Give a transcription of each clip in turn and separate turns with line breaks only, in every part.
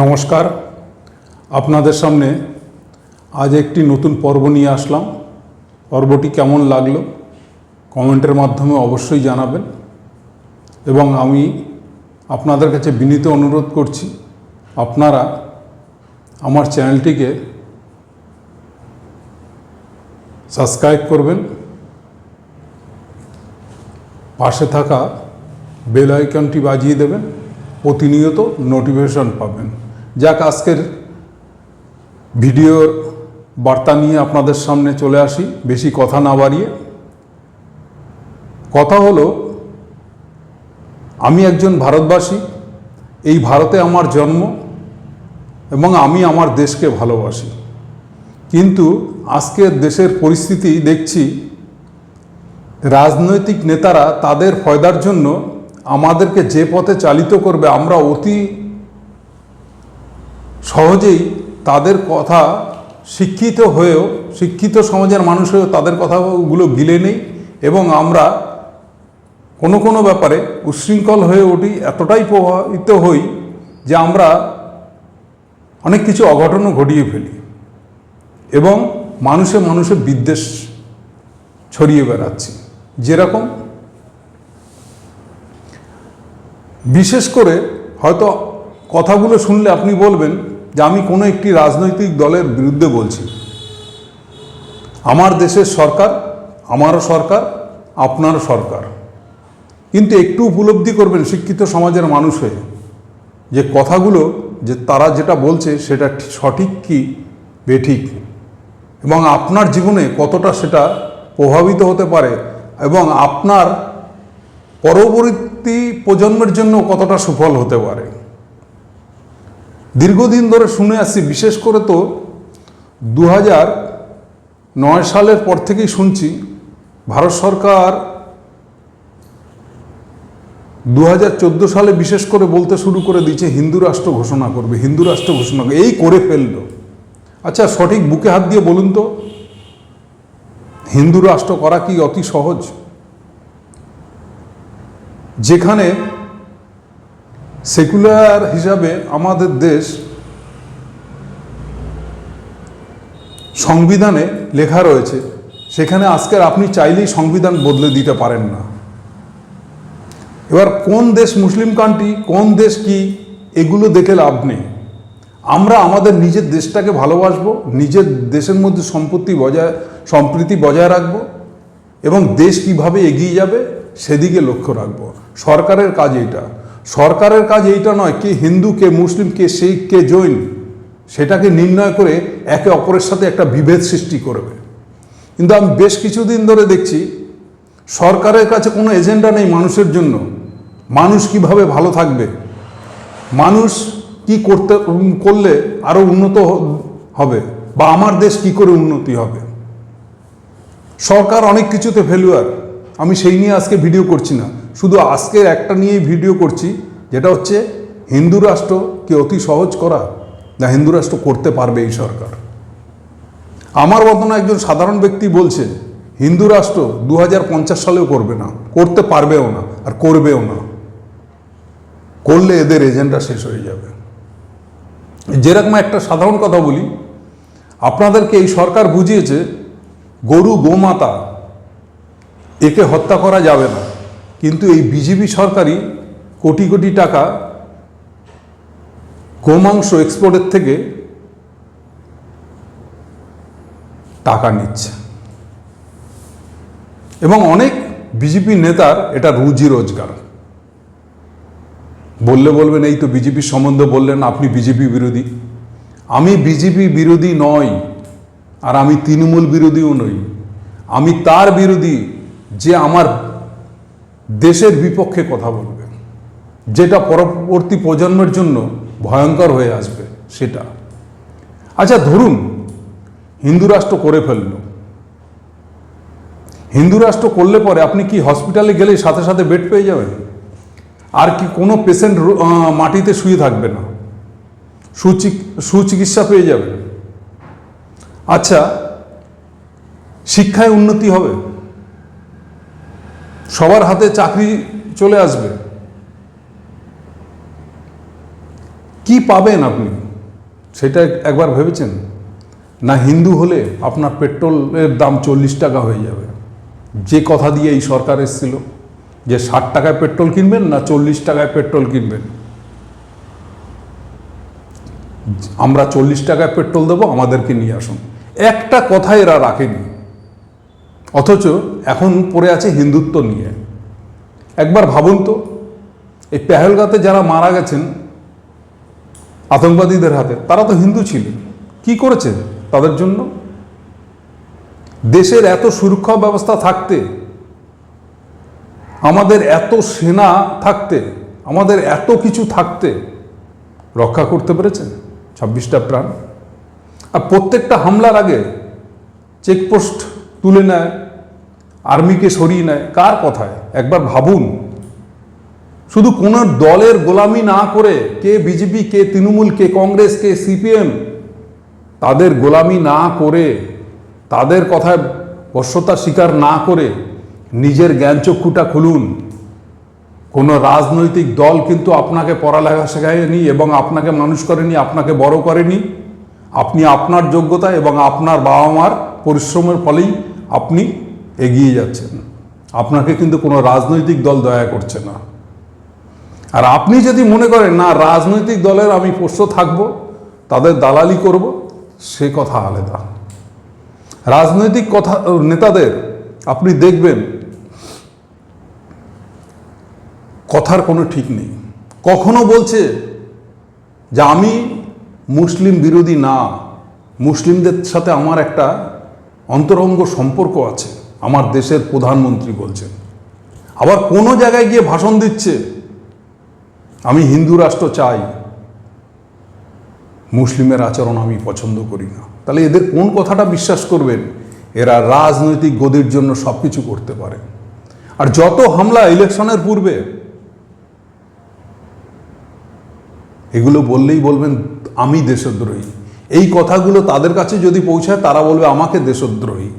নমস্কার। আপনাদের সামনে আজ একটি নতুন পর্ব নিয়ে আসলাম। পর্বটি কেমন লাগল কমেন্টের মাধ্যমে অবশ্যই জানাবেন। এবং আমি আপনাদের কাছে বিনীত অনুরোধ করছি, আপনারা আমার চ্যানেলটিকে সাবস্ক্রাইব করবেন। পাশে থাকা বেল আইকনটি বাজিয়ে দেবেন। প্রতিনিয়ত নোটিফিকেশন পাবেন। যাক, আজকের ভিডিওর বার্তা নিয়ে আপনাদের সামনে চলে আসি। বেশি কথা না বাড়িয়ে। কথা হলো, আমি একজন ভারতবাসী, এই ভারতে আমার জন্ম এবং আমি আমার দেশকে ভালোবাসি। কিন্তু আজকের দেশের পরিস্থিতি দেখছি, রাজনৈতিক নেতারা তাদের ফয়দার জন্য আমাদেরকে যে পথে চালিত করবে, আমরা অতি সহজেই তাদের কথা শিক্ষিত হয়েও, শিক্ষিত সমাজের মানুষ হয়েও তাদের কথাগুলো গিলে নেই এবং আমরা কোনো কোনো ব্যাপারে উচ্ছৃঙ্খল হয়ে উঠি, এতটাই প্রভাবিত হই যে আমরা অনেক কিছু অঘটনও ঘটিয়ে ফেলি এবং মানুষে মানুষে বিদ্বেষ ছড়িয়ে বেড়াচ্ছি। যেরকম বিশেষ করে হয়তো কথাগুলো শুনলে আপনি বলবেন আমি কোনো একটি রাজনৈতিক দলের বিরুদ্ধে বলছি। আমার দেশের সরকার, আমারও সরকার, আপনারও সরকার। কিন্তু একটু উপলব্ধি করবেন শিক্ষিত সমাজের মানুষ হয়ে যে কথাগুলো, যে তারা যেটা বলছে সেটা ঠিক- সঠিক কি বেঠিক এবং আপনার জীবনে কতটা সেটা প্রভাবিত হতে পারে এবং আপনার পরবর্তী প্রজন্মের জন্য কতটা সুফল হতে পারে? দীর্ঘদিন ধরে শুনে আসছি বিশেষ করে তো দু নয় সালের পর থেকেই শুনছি, ভারত সরকার দু হাজার চোদ্দ সালে বিশেষ করে বলতে শুরু করে দিয়েছে, হিন্দু রাষ্ট্র ঘোষণা করবে, হিন্দু রাষ্ট্র ঘোষণা করবে, এই করে ফেলল। আচ্ছা সঠিক বুকে হাত দিয়ে বলুন তো, হিন্দু রাষ্ট্র করা কি অতি সহজ? যেখানে সেকুলার হিসাবে আমাদের দেশ সংবিধানে লেখা রয়েছে, সেখানে আজকের আপনি চাইলেই সংবিধান বদলে দিতে পারেন না। এবার কোন দেশ মুসলিম কান্ট্রি, কোন দেশ কি, এগুলো দেখে লাভ নেই। আমরা আমাদের নিজের দেশটাকে ভালোবাসবো, নিজের দেশের মধ্যে সম্পত্তি বজায়, সম্প্রীতি বজায় রাখব এবং দেশ কীভাবে এগিয়ে যাবে সেদিকে লক্ষ্য রাখব। সরকারের কাজ এইটা। সরকারের কাজ এইটা নয় কে হিন্দু, কে মুসলিম, কে শিখ, কে জৈন, সেটাকে নির্ণয় করে একে অপরের সাথে একটা বিভেদ সৃষ্টি করবে। কিন্তু আমি বেশ কিছুদিন ধরে দেখছি, সরকারের কাছে কোনো এজেন্ডা নেই মানুষের জন্য। মানুষ কীভাবে ভালো থাকবে? মানুষ কি করতে করলে আরও উন্নত হবে? বা আমার দেশ কি করে উন্নতি হবে? সরকার অনেক কিছুতে ফেলুয়ার আমি সেই নিয়ে আজকে ভিডিও করছি না। শুধু আজকের একটা নিয়েই ভিডিও করছি, যেটা হচ্ছে হিন্দু রাষ্ট্র কি অতি সহজ করা না হিন্দু রাষ্ট্র করতে পারবে এই সরকার। আমার মতন একজন সাধারণ ব্যক্তি বলছে, হিন্দু রাষ্ট্র দু হাজার পঞ্চাশ সালেও করবে না, করতে পারবেও না, আর করবেও না। করলে এদের এজেন্ডা শেষ হয়ে যাবে। যেরকম একটা সাধারণ কথা বলি, আপনাদেরকে এই সরকার বুঝিয়েছে, গরু গোমাতা, একে হত্যা করা যাবে না। কিন্তু এই বিজেপি সরকারই কোটি কোটি টাকা গোমাংস এক্সপোর্টের থেকে টাকা নিচ্ছে। এবং অনেক বিজেপি নেতার এটা রুজি রোজগার। বললে বলবেন, এই তো বিজেপির সম্বন্ধে বললেন, আপনি বিজেপি বিরোধী। আমি বিজেপি বিরোধী নই, আর আমি তৃণমূল বিরোধীও নই। আমি তার বিরোধী যে আমার দেশের বিপক্ষে কথা বলবে। যেটা পরবর্তী প্রজন্মের জন্য ভয়ঙ্কর হয়ে আসবে সেটা। আচ্ছা ধরুন হিন্দু রাষ্ট্র করে ফেলল। হিন্দু রাষ্ট্র করলে পরে আপনি কি হসপিটালে গেলেই সাথে সাথে বেড পেয়ে যাবেন? আর কি কোনো পেশেন্ট মাটিতে শুয়ে থাকবে না? সুচিক- সুচিকিৎসা পেয়ে যাবেন। আচ্ছা শিক্ষায় উন্নতি হবে? সবার হাতে চাকরি চলে আসবে। কি পাবেন আপনি? সেটা একবার ভেবেছেন? না হিন্দু হলে আপনার পেট্রোলের দাম চল্লিশ টাকা হয়ে যাবে। যে কথা দিয়ে এই সরকার এসেছিল, যে ষাট টাকায় পেট্রোল কিনবেন না চল্লিশ টাকায় পেট্রোল কিনবেন। আমরা চল্লিশ টাকায় পেট্রোল দেবো, আমাদেরকে নিয়ে আসুন। একটা কথা এরা রাখেনি। অথচ এখন পড়ে আছে হিন্দুত্ব নিয়ে। একবার ভাবুন তো, এই পেহেলগাতে যারা মারা গেছেন আতঙ্কবাদীদের হাতে, তারা তো হিন্দু ছিলেন কি করেছে তাদের জন্য? দেশের এত সুরক্ষা ব্যবস্থা থাকতে, আমাদের এত সেনা থাকতে, আমাদের এত কিছু থাকতে রক্ষা করতে পেরেছেন ছাব্বিশটা প্রাণ। আর প্রত্যেকটা হামলার আগে চেকপোস্ট তুলে নেয়, আর্মিকে সরিয়ে নেয়, কার কথায়? একবার ভাবুন। শুধু কোনো দলের গোলামি না করে কে বিজেপি, কে তৃণমূল, কে কংগ্রেস, কে সিপিএম, তাদের গোলামি না করে, তাদের কথায় বশ্যতার স্বীকার না করে নিজের জ্ঞানচক্ষুটা খুলুন। কোনো রাজনৈতিক দল কিন্তু আপনাকে পড়ালেখা শেখায়নি এবং আপনাকে মানুষ করেনি, আপনাকে বড় করেনি। আপনি আপনার যোগ্যতা এবং আপনার বাবা মার পরিশ্রমের ফলেই আপনি এগিয়ে যাচ্ছেন। আপনাকে কিন্তু কোনো রাজনৈতিক দল দয়া করছে না। আর আপনি যদি মনে করেন, না, রাজনৈতিক দলের আমি পোষ্য থাকব, তাদের দালালি করব, সে কথা আলাদা। রাজনৈতিক কথা, নেতাদের আপনি দেখবেন, কথার কোনো ঠিক নেই। কখনো বলছে যে, আমি মুসলিম বিরোধী না, মুসলিমদের সাথে আমার একটা অন্তরঙ্গ সম্পর্ক আছে, আমার দেশের প্রধানমন্ত্রী বলছেন। আবার কোনো জায়গায় গিয়ে ভাষণ দিচ্ছে, আমি হিন্দু রাষ্ট্র চাই, মুসলিমের আচরণ আমি পছন্দ করি না। তাহলে এদের কোন কথাটা বিশ্বাস করবেন? এরা রাজনৈতিক গদির জন্য সব কিছু করতে পারে। আর যত হামলা ইলেকশনের পূর্বে, এগুলো বললেই বলবেন, আমি দেশদ্রোহী। এই কথাগুলো তাদের কাছে যদি পৌঁছায়, তারা বলবে, আমাকে দেশদ্রোহী।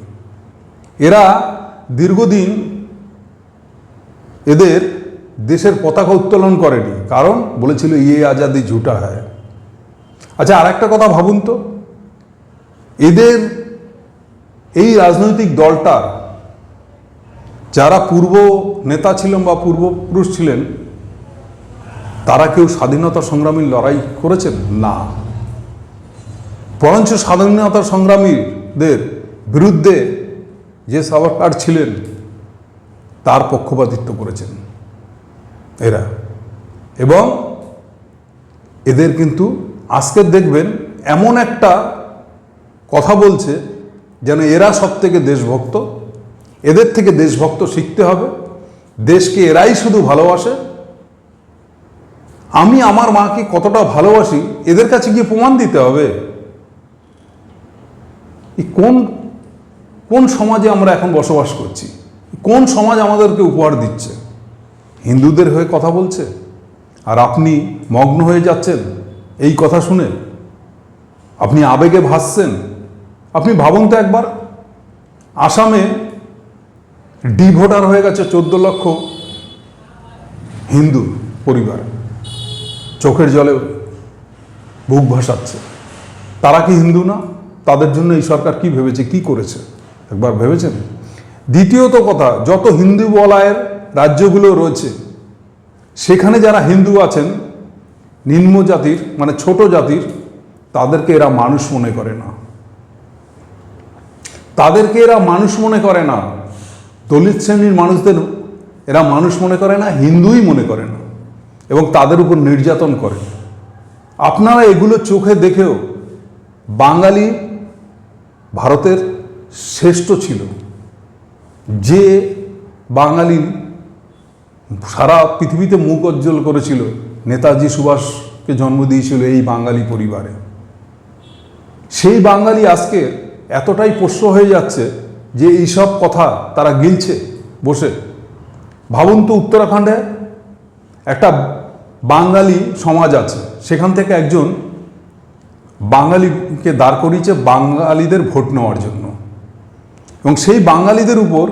এরা দীর্ঘদিন এদের দেশের পতাকা উত্তোলন করেনি। কারণ বলেছিল ইয়ে আজাদি ঝুটা হয় আচ্ছা আর একটা কথা ভাবুন তো। এদের এই রাজনৈতিক দলটার যারা পূর্ব নেতা ছিলেন বা পূর্বপুরুষ ছিলেন, তারা কেউ স্বাধীনতা সংগ্রামীর লড়াই করেছেন? না। বরঞ্চ স্বাধীনতা সংগ্রামীদের বিরুদ্ধে যে সাভারকার ছিলেন, তার পক্ষপাতিত্ব করেছেন এরা। এবং এদের কিন্তু আজকে দেখবেন এমন একটা কথা বলছে যেন এরা সব থেকে দেশভক্ত, এদের থেকে দেশভক্ত শিখতে হবে, দেশকে এরাই শুধু ভালোবাসে। আমি আমার মাকে কতটা ভালোবাসি, এদের কাছে গিয়ে প্রমাণ দিতে হবে। কোন কোন সমাজে আমরা এখন বসবাস করছি? কোন সমাজ আমাদেরকে উপহার দিচ্ছে? হিন্দুদের হয়ে কথা বলছে? আর আপনি মগ্ন হয়ে যাচ্ছেন? এই কথা শুনে? আপনি আবেগে ভাসছেন? আপনি ভাবুন তো একবার। আসামে ডি ভোটার হয়ে গেছে চোদ্দ লক্ষ হিন্দু পরিবার। চোখের জলে বুক ভাসাচ্ছে। তারা কি হিন্দু না? তাদের জন্য এই সরকার কি ভেবেছে, কি করেছে? একবার ভেবেছেন? দ্বিতীয়ত কথা, যত হিন্দু বলায়ের রাজ্যগুলো রয়েছে, সেখানে যারা হিন্দু আছেন, নিম্ন জাতির মানে ছোট জাতির, তাদেরকে এরা মানুষ মনে করে না। তাদেরকে এরা মানুষ মনে করে না। দলিত শ্রেণির মানুষদের এরা মানুষ মনে করে না, হিন্দুই মনে করে না, এবং তাদের উপর নির্যাতন করে। আপনারা এগুলো চোখে দেখেও বাঙালি ভারতের শ্রেষ্ঠ ছিল। যে বাঙালি সারা পৃথিবীতে মুখ উজ্জ্বল করেছিল, নেতাজি সুভাষকে জন্ম দিয়েছিল এই বাঙালি পরিবারে। সেই বাঙালি আজকে এতটাই পোষ্য হয়ে যাচ্ছে যে এইসব কথা তারা গিলছে বসে। ভাবুন তো উত্তরাখণ্ডে একটা বাঙালি সমাজ আছে, সেখান থেকে একজন বাঙালিকে দাঁড় করিয়েছে বাঙালিদের ভোট নেওয়ার জন্য। এবং সেই বাঙালিদের উপর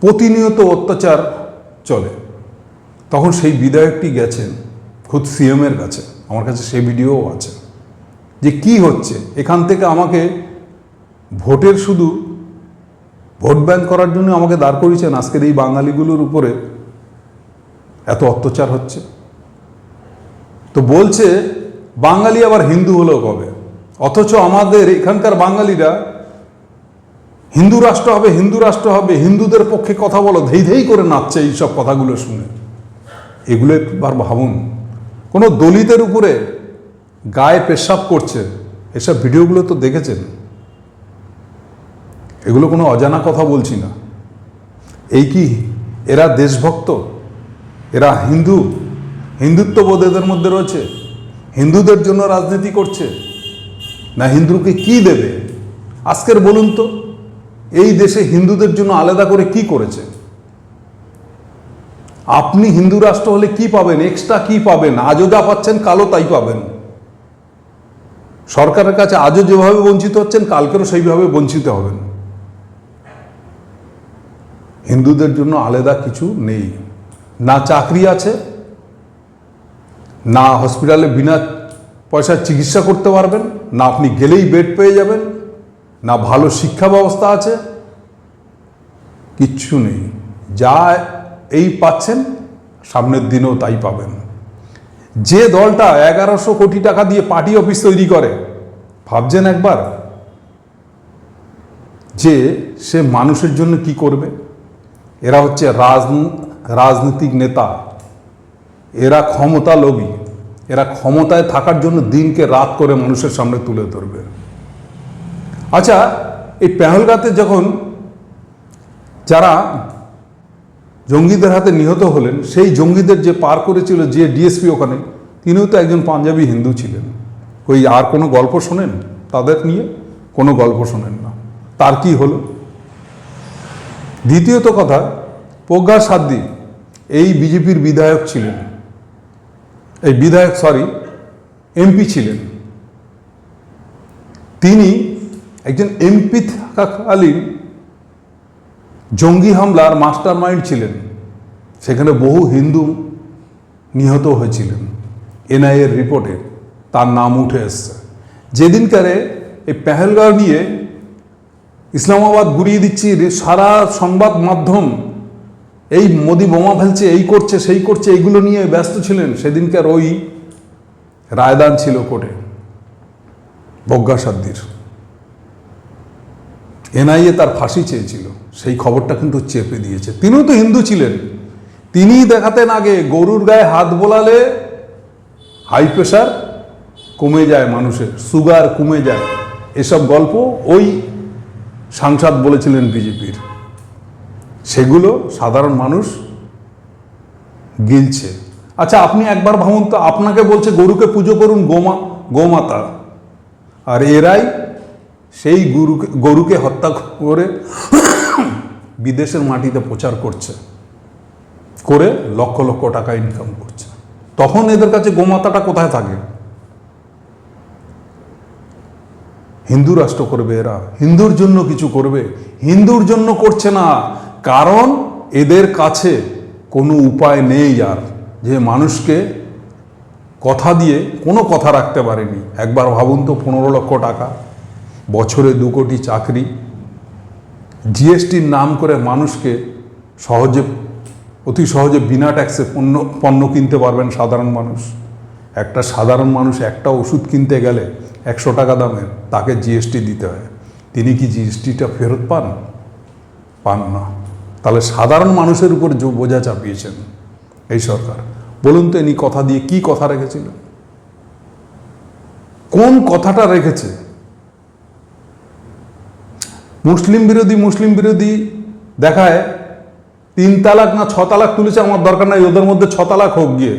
প্রতিনিয়ত অত্যাচার চলে। তখন সেই বিধায়কটি গেছেন খুদ সিএমের কাছে। আমার কাছে সেই ভিডিওও আছে। যে কি হচ্ছে? এখান থেকে আমাকে ভোটের শুধু ভোট ব্যাংক করার জন্য আমাকে দাঁড় করিয়েছেন। আজকের এই বাঙালিগুলোর উপরে এত অত্যাচার হচ্ছে। তো বলছে বাঙালি আবার হিন্দু হলো কবে অথচ আমাদের এখানকার বাঙালিরা হিন্দু রাষ্ট্র হবে, হিন্দু রাষ্ট্র হবে, হিন্দুদের পক্ষে কথা বলো, ধেই ধেই করে নাচছে এইসব কথাগুলো শুনে। এগুলো একবার ভাবুন। কোনো দলিতের উপরে গায়ে পেশাব করছে, এসব ভিডিওগুলো তো দেখেছেন? এগুলো কোনো অজানা কথা বলছি না। এই কি এরা দেশভক্ত? এরা হিন্দু? হিন্দুত্ববোধ এদের মধ্যে রয়েছে? হিন্দুদের জন্য রাজনীতি করছে? না হিন্দুকে কি দেবে? আজকের বলুন তো, এই দেশে হিন্দুদের জন্য আলাদা করে কি করেছে? আপনি হিন্দু রাষ্ট্র হলে কি পাবেন? এক্সট্রা কি পাবেন? আজও যা পাচ্ছেন কালো তাই পাবেন। সরকারের কাছে আজও যেভাবে বঞ্চিত হচ্ছেন, কালকেরও সেইভাবে বঞ্চিত হবেন। হিন্দুদের জন্য আলাদা কিছু নেই। না চাকরি আছে না হসপিটালে বিনা পয়সার চিকিৎসা করতে পারবেন, না আপনি গেলেই বেড পেয়ে যাবেন, না ভালো শিক্ষা ব্যবস্থা আছে, কিচ্ছু নেই। যা এই পাচ্ছেন, সামনের দিনেও তাই পাবেন। যে দলটা এগারোশো কোটি টাকা দিয়ে পার্টি অফিস তৈরি করে, ভাবছেন একবার যে সে মানুষের জন্য কি করবে? এরা হচ্ছে রাজন- রাজনৈতিক নেতা। এরা ক্ষমতা লোভী। এরা ক্ষমতায় থাকার জন্য দিনকে রাত করে মানুষের সামনে তুলে ধরবে। আচ্ছা এই পেহলগাতে যখন যারা জঙ্গিদের হাতে নিহত হলেন, সেই জঙ্গিদের যে পার করেছিল যে ডিএসপি ওখানে, তিনিও তো একজন পাঞ্জাবি হিন্দু ছিলেন। ওই আর কোনো গল্প শোনেন? তাদের নিয়ে কোনো গল্প শোনেন না। তার কি হলো? দ্বিতীয়ত কথা, প্রজ্ঞা সাদ্দি, এই বিজেপির বিধায়ক ছিলেন। এই বিধায়ক সরি এমপি ছিলেন। তিনি একজন এমপি থাকাকালীন জঙ্গি হামলার মাস্টার মাইন্ড ছিলেন। সেখানে বহু হিন্দু নিহত হয়েছিলেন। এনআইএর রিপোর্টে তার নাম উঠে এসছে। যেদিনকারে এই পেহেলগাঁও নিয়ে ইসলামাবাদ গুড়িয়ে দিচ্ছি সারা সংবাদ মাধ্যম এই মোদি বোমা ফেলছে, এই করছে, সেই করছে, এইগুলো নিয়ে ব্যস্ত ছিলেন। সেদিনকার ওই রায়দান ছিল কোর্টে বজ্ঞাসাদ্দির এনআইএ তার ফাঁসি চেয়েছিল, সেই খবরটা কিন্তু চেপে দিয়েছে। তিনিও তো হিন্দু ছিলেন। তিনিই দেখাতেন আগে, গরুর গায়ে হাত বোলালে হাই প্রেশার কমে যায় মানুষের, সুগার কমে যায়। এসব গল্প ওই সাংসদ বলেছিলেন বিজেপির। সেগুলো সাধারণ মানুষ গিলছে। আচ্ছা আপনি একবার ভাবুন তো, আপনাকে বলছে গরুকে পুজো করুন গোমা, গোমাতা। আর এরাই সেই গরুকে গরুকে হত্যা করে বিদেশের মাটিতে প্রচার করছে, করে লক্ষ লক্ষ টাকা ইনকাম করছে। তখন এদের কাছে গোমাতাটা কোথায় থাকে? হিন্দু রাষ্ট্র করবে এরা। হিন্দুর জন্য কিছু করবে। হিন্দুর জন্য করছে না। কারণ এদের কাছে কোনো উপায় নেই আর। যে মানুষকে কথা দিয়ে কোনো কথা রাখতে পারেনি। একবার ভাবুন তো পনেরো লক্ষ টাকা, বছরে দু কোটি চাকরি, জিএসটির নাম করে মানুষকে সহজে, অতি সহজে বিনা ট্যাক্সে পণ্য পণ্য কিনতে পারবেন সাধারণ মানুষ। একটা সাধারণ মানুষ একটা ওষুধ কিনতে গেলে একশো টাকা দামের, তাকে জিএসটি দিতে হয়। তিনি কি জিএসটিটা ফেরত পান? পান না। তাহলে সাধারণ মানুষের উপর বোঝা চাপিয়েছেন এই সরকার। বলুন তো ইনি কথা দিয়ে কি কথা রেখেছিল? কোন কথাটা রেখেছে? মুসলিম বিরোধী মুসলিম বিরোধী দেখায় তিন তালাক না ছ তালাক তুলেছে, আমার দরকার নাই, ওদের মধ্যে ছ তালাক হোক গিয়ে।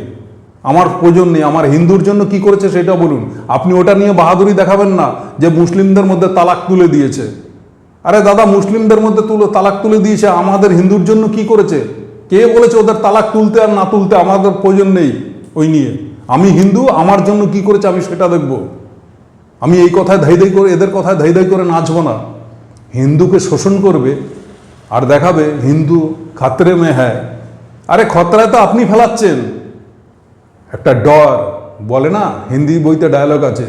আমার প্রয়োজন নেই, আমার হিন্দুর জন্য কি করেছে সেটা বলুন। আপনি ওটা নিয়ে বাহাদুরি দেখাবেন না যে মুসলিমদের মধ্যে তালাক তুলে দিয়েছে। আরে দাদা, মুসলিমদের মধ্যে তুলো, তালাক তুলে দিয়েছে, আমাদের হিন্দুর জন্য কি করেছে? কে বলেছে ওদের তালাক তুলতে আর না তুলতে আমাদের প্রয়োজন নেই ওই নিয়ে? আমি হিন্দু, আমার জন্য কি করেছে আমি সেটা দেখব। আমি এই কথায় ধাই ধাই করে, এদের কথায় ধাই ধাই করে নাচবো না। হিন্দুকে শোষণ করবে আর দেখাবে, হিন্দু খাতরে মে হ্যায়। আরে খতরায় তো আপনি ফেলাচ্ছেন। একটা ডর, বলে না, হিন্দি বইতে ডায়লগ আছে,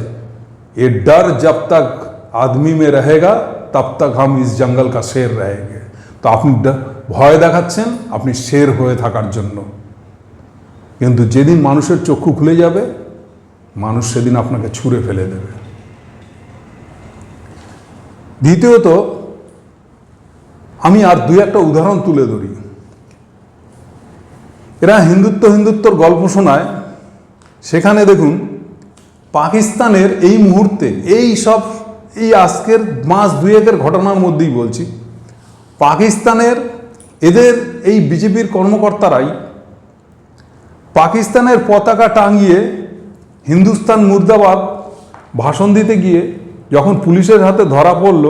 এ ডর জব তক আদমি মে রহেগা তব তক হাম ইস জঙ্গল কা শের রহেগে তো আপনি ভয় দেখাচ্ছেন আপনি শের হয়ে থাকার জন্য কিন্তু যেদিন মানুষের চক্ষু খুলে যাবে মানুষ সেদিন আপনাকে ছুঁড়ে ফেলে দেবে দ্বিতীয়ত আমি আর দুই একটা উদাহরণ তুলে ধরি এরা হিন্দুত্ব হিন্দুত্বর গল্প শোনায় সেখানে দেখুন, পাকিস্তানের এই মুহূর্তে, এই সব এই আজকের মাস দুয়েকের ঘটনার মধ্যেই বলছি। পাকিস্তানের এদের এই বিজেপির কর্মকর্তারাই পাকিস্তানের পতাকা টাঙিয়ে হিন্দুস্তান মুর্দাবাদ ভাষণ দিতে গিয়ে যখন পুলিশের হাতে ধরা পড়ল,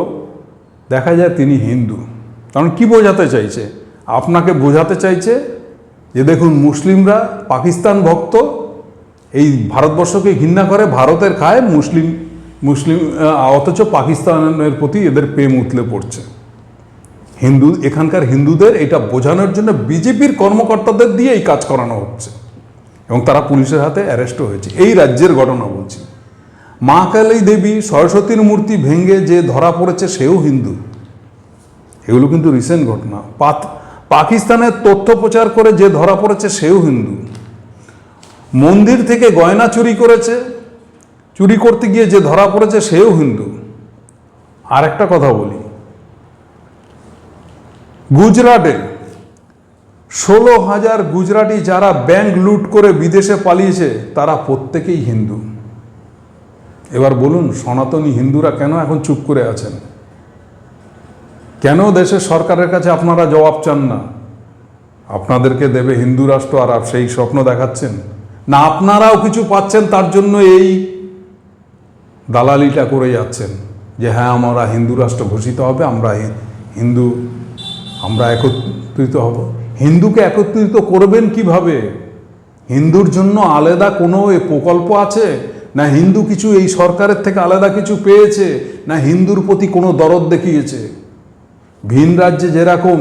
দেখা যায় তিনি হিন্দু। কারণ কি বোঝাতে চাইছে? আপনাকে বোঝাতে চাইছে যে দেখুন, মুসলিমরা পাকিস্তান ভক্ত, এই ভারতবর্ষকে ঘৃণা করে, ভারতের খায় মুসলিম মুসলিম অথচ পাকিস্তানের প্রতি এদের প্রেম উতলে পড়ছে। হিন্দু, এখানকার হিন্দুদের এটা বোঝানোর জন্য বিজেপির কর্মকর্তাদের দিয়ে এই কাজ করানো হচ্ছে। এবং তারা পুলিশের হাতে অ্যারেস্টও হয়েছে। এই রাজ্যের ঘটনা বলছি। মা কালী দেবী, সরস্বতীর মূর্তি ভেঙে যে ধরা পড়েছে সেও হিন্দু। এগুলো কিন্তু রিসেন্ট ঘটনা। পাত- পাকিস্তানের তথ্য প্রচার করে যে ধরা পড়েছে সেও হিন্দু। মন্দির থেকে গয়না চুরি করেছে। চুরি করতে গিয়ে যে ধরা পড়েছে সেও হিন্দু। আর একটা কথা বলি। গুজরাটে ষোলো হাজার গুজরাটি যারা ব্যাংক লুট করে বিদেশে পালিয়েছে, তারা প্রত্যেকেই হিন্দু। এবার বলুন, সনাতনী হিন্দুরা কেন এখন চুপ করে আছেন? কেন দেশের সরকারের কাছে আপনারা জবাব চান না? আপনাদেরকে দেবে হিন্দু রাষ্ট্র আর সেই স্বপ্ন দেখাচ্ছেন। না, আপনারাও কিছু পাচ্ছেন, তার জন্য এই দালালিটা করে যাচ্ছেন যে হ্যাঁ আমরা হিন্দু রাষ্ট্র ঘোষিত হবে, আমরা হিন্দু, আমরা একত্রিত হব। হিন্দুকে একত্রিত করবেন কীভাবে? হিন্দুর জন্য আলাদা কোনো প্রকল্প আছে? না হিন্দু কিছু এই সরকারের থেকে আলাদা কিছু পেয়েছে? না হিন্দুর প্রতি কোনো দরদ দেখিয়েছে? ভিন রাজ্যে যেরকম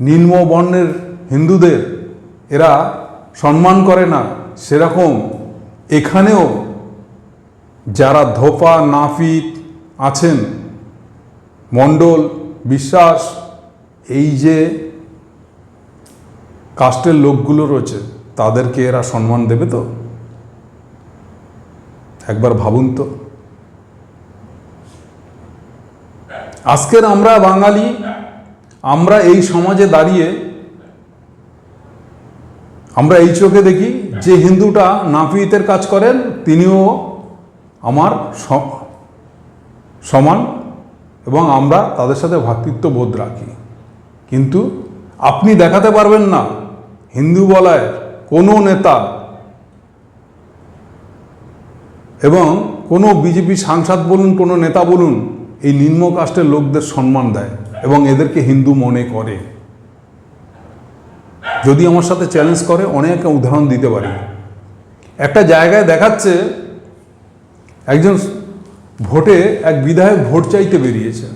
নিম্ন বর্ণের হিন্দুদের এরা সম্মান করে না, সেরকম এখানেও যারা ধোপা নাফিত আছেন, মণ্ডল, বিশ্বাস, এই যে কাস্টের লোকগুলো রয়েছে, তাদেরকে এরা সম্মান দেবে তো? একবার ভাবুন তো। আজকের আমরা বাঙালি, আমরা এই সমাজে দাঁড়িয়ে, আমরা এই চোখে দেখি যে হিন্দুটা নাপিতের কাজ করেন, তিনিও আমার সমান এবং আমরা তাদের সাথে ভ্রাতৃত্ব বোধ রাখি। কিন্তু আপনি দেখাতে পারবেন না, হিন্দু বলায় কোনো নেতা এবং কোনো বিজেপি সাংসদ বলুন, কোনো নেতা বলুন, এই নিম্ন কাস্টের লোকদের সম্মান দেয় এবং এদেরকে হিন্দু মনে করে। যদি আমার সাথে চ্যালেঞ্জ করে, অনেক উদাহরণ দিতে পারি। একটা জায়গায় দেখাচ্ছে একজন ভোটে এক বিধায়ক ভোট চাইতে বেরিয়েছে।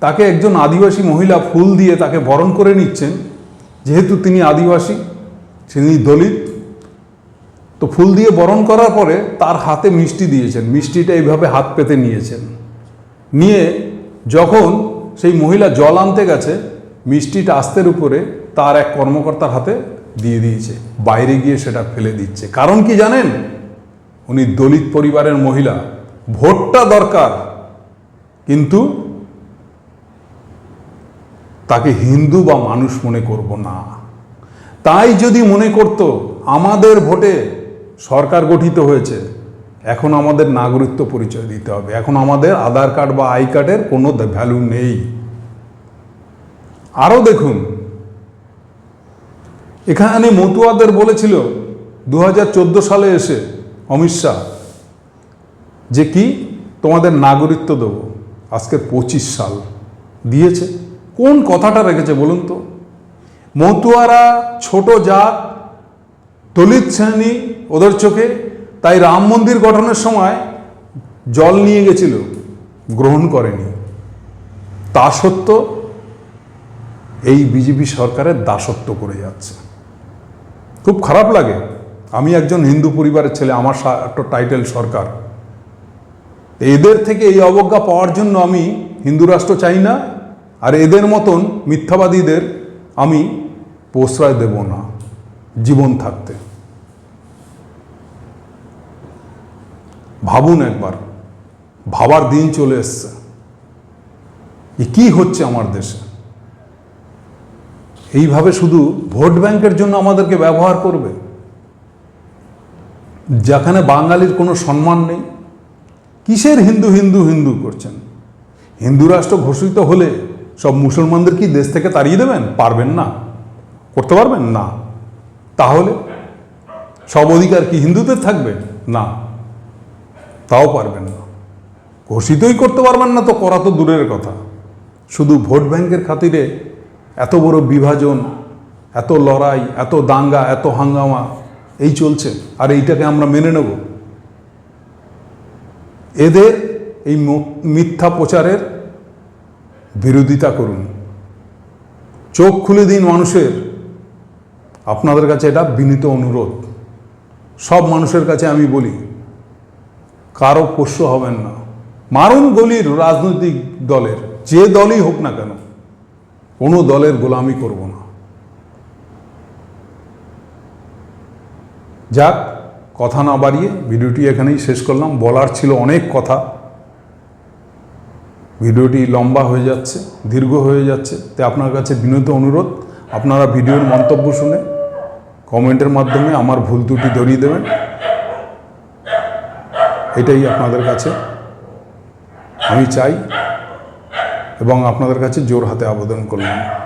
তাকে একজন আদিবাসী মহিলা ফুল দিয়ে তাকে বরণ করে নিচ্ছেন। যেহেতু তিনি আদিবাসী, তিনি দলিত, তো ফুল দিয়ে বরণ করার পরে তার হাতে মিষ্টি দিয়েছেন। মিষ্টিটা এইভাবে হাত পেতে নিয়েছেন। নিয়ে যখন সেই মহিলা জল আনতে গেছে, মিষ্টিটা আস্তের উপরে তার এক কর্মকর্তার হাতে দিয়ে দিয়েছে। বাইরে গিয়ে সেটা ফেলে দিচ্ছে। কারণ কি জানেন? উনি দলিত পরিবারের মহিলা, ভোটটা দরকার, কিন্তু তাকে হিন্দু বা মানুষ মনে করব না। তাই যদি মনে করত, আমাদের ভোটে সরকার গঠিত হয়েছে, এখন আমাদের নাগরিকত্ব পরিচয় দিতে হবে, এখন আমাদের আধার কার্ড বা আই কার্ডের কোনো ভ্যালু নেই। আরও দেখুন, এখানে মতুয়াদের বলেছিল দু হাজার চোদ্দ সালে এসে অমিত শাহ, যে কি তোমাদের নাগরিকত্ব দেবো। আজকে পঁচিশ সাল দিয়েছে। কোন কথাটা রেখেছে বলুন তো? মতুয়ারা ছোট জাত, দলিত শ্রেণি ওদের চোখে। তাই রাম মন্দির গঠনের সময় জল নিয়ে গেছিল, গ্রহণ করেনি। তা সত্ত্বেও এই বিজেপি সরকারের দাসত্ব করে যাচ্ছে। খুব খারাপ লাগে। আমি একজন হিন্দু পরিবারের ছেলে, আমার একটা টাইটেল সরকার। এদের থেকে এই অবজ্ঞা পাওয়ার জন্য আমি হিন্দু রাষ্ট্র চাই না, আর এদের মতন মিথ্যাবাদীদের আমি প্রশ্রয় দেব না, জীবন থাকতে। ভাবুন একবার, ভাবার দিন চলে এসছে। কি হচ্ছে আমার দেশে? এইভাবে শুধু ভোট ব্যাংকের জন্য আমাদেরকে ব্যবহার করবে? যেখানে বাঙালির কোনো সম্মান নেই, কিসের হিন্দু হিন্দু হিন্দু করছেন? হিন্দু রাষ্ট্র ঘোষিত হলে সব মুসলমানদের কি দেশ থেকে তাড়িয়ে দেবেন? পারবেন না। করতে পারবেন? না। তাহলে সব অধিকার কি হিন্দুদের থাকবে? না। তাও পারবেন না। ঘোষিতই করতে পারবেন না তো, করা তো দূরের কথা। শুধু ভোট ব্যাংকের খাতিরে এত বড় বিভাজন, এত লড়াই, এত দাঙ্গা, এত হাঙ্গামা এই চলছে, আর এইটাকে আমরা মেনে নেব। এদের এই মিথ্যা প্রচারের বিরোধিতা করুন। চোখ খুলে দিন মানুষের। আপনাদের কাছে এটা বিনীত অনুরোধ। সব মানুষের কাছে আমি বলি, কারও পোষ্য হবেন না। মারুন গলির রাজনৈতিক দলের, যে দলই হোক না কেন, কোনো দলের গোলামি করব না। যাক, কথা না বাড়িয়ে ভিডিওটি এখানেই শেষ করলাম। বলার ছিল অনেক কথা। ভিডিওটি লম্বা হয়ে যাচ্ছে, দীর্ঘ হয়ে যাচ্ছে, তাই আপনার কাছে বিনীত অনুরোধ, আপনারা ভিডিওর মন্তব্য শুনে কমেন্টের মাধ্যমে আমার ভুল ত্রুটি ধরিয়ে দেবেন। এটাই আপনাদের কাছে আমি চাই এবং আপনাদের কাছে জোর হাতে আবেদন করলাম।